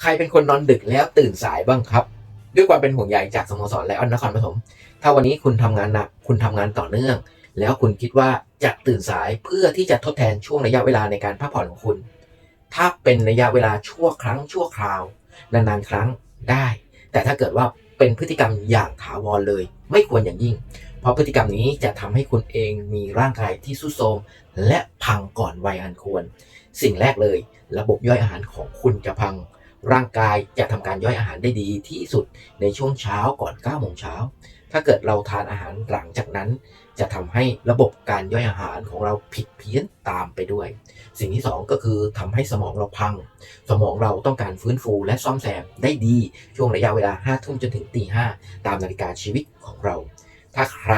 ใครเป็นคนนอนดึกแล้วตื่นสายบ้างครับ ด้วยความเป็นห่วงใยจากสโมสรไลออนนครปฐมถ้าวันนี้คุณทำงานหนักคุณทำงานต่อเนื่อง แล้วคุณคิดว่าจะตื่นสายเพื่อที่จะทดแทนช่วงระยะเวลาในการพักผ่อนของคุณ ถ้าเป็นระยะเวลาชั่วครั้งชั่วคราวนานๆครั้งได้ แต่ถ้าเกิดว่าเป็นพฤติกรรมอย่างถาวรเลย ไม่ควรอย่างยิ่ง เพราะพฤติกรรมนี้จะทำให้คุณเองมีร่างกายที่ทรุดโทรมและพังก่อนวัยอันควร สิ่งแรกเลย ระบบย่อยอาหารของคุณจะพัง ร่างกายจะทำการย่อยอาหารได้ดีที่สุดในช่วงเช้าก่อน9โมงเช้า ถ้าเกิดเราทานอาหารหลังจากนั้น จะทำให้ระบบการย่อยอาหารของเราผิดเพี้ยนตามไปด้วย สิ่งที่ 2 ก็คือทำให้สมองเราพัง สมองเราต้องการฟื้นฟูและซ่อมแซมได้ดีช่วงระยะเวลา5ทุ่มจนถึงตีห้าตามนาฬิกาชีวิตของเรา ถ้าใคร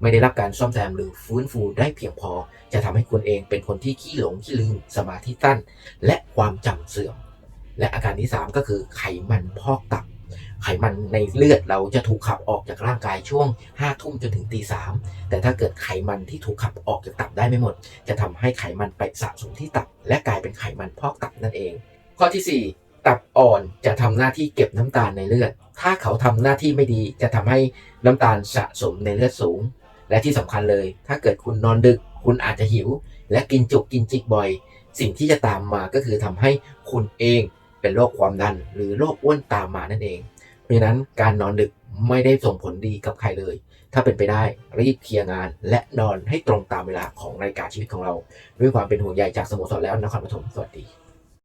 ไม่ได้รับการซ่อมแซมหรือฟื้นฟูได้เพียงพอ จะทำให้คุณเองเป็นคนที่ขี้หลงขี้ลืมสมาธิสั้นและความจำเสื่อม และอาการที่ 3 ก็คือไขมันพอกตับ ไขมันในเลือดเราจะถูกขับออกจากร่างกายช่วง5ทุ่มจนถึงตีสามแต่ถ้าเกิดไขมันที่ถูกขับออกจากตับได้ไม่หมด จะทำให้ไขมันไปสะสมที่ตับ และกลายเป็นไขมันพอกตับนั่นเอง ข้อที่ 4ตับอ่อนจะทำหน้าที่เก็บน้ำตาลในเลือด ถ้าเขาทำหน้าที่ไม่ดีจะทำให้น้ำตาลสะสมในเลือดสูง และที่สำคัญเลย ถ้าเกิดคุณนอนดึก คุณอาจจะหิว และกินจุกกินจิกบ่อย สิ่งที่จะตามมาก็คือทำให้คุณเอง เป็นโรคความดัน หรือโรคอ้วนตามมานั่นเอง เพราะฉะนั้นการนอนดึกไม่ได้ส่งผลดีกับใครเลย ถ้าเป็นไปได้รีบเคลียร์งาน และนอนให้ตรงตามเวลาของนาฬิกาชีวิตของเรา ด้วยความเป็นห่วงใยจากสโมสรแล้วนครปฐมสวัสดี